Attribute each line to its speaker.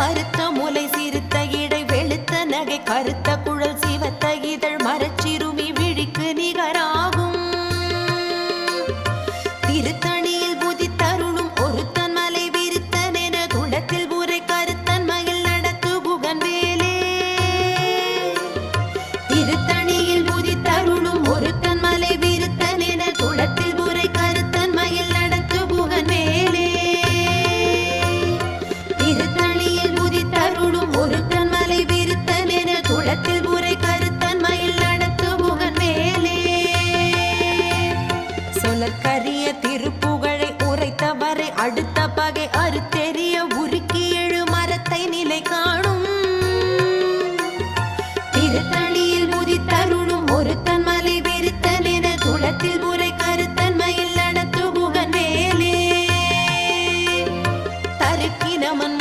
Speaker 1: பருத்த முலை சிறுத்த இடை வெளுத்த நகை கருத்த குழல் சிவத்த இதழ் மர கரிய திருப்புகழை உரைத்தவரை அடுத்த பகை அறுத்தெறிய உருக்கி எழு மரத்தை நிலை காணும். திருத்தணியில் முதித்தருளும் ஒருத்தன் மலை வெறுத்தன் என துளத்தில் முறை கருத்தன்மையில் நடத்துகுகன் வேலே தருக்கினமன்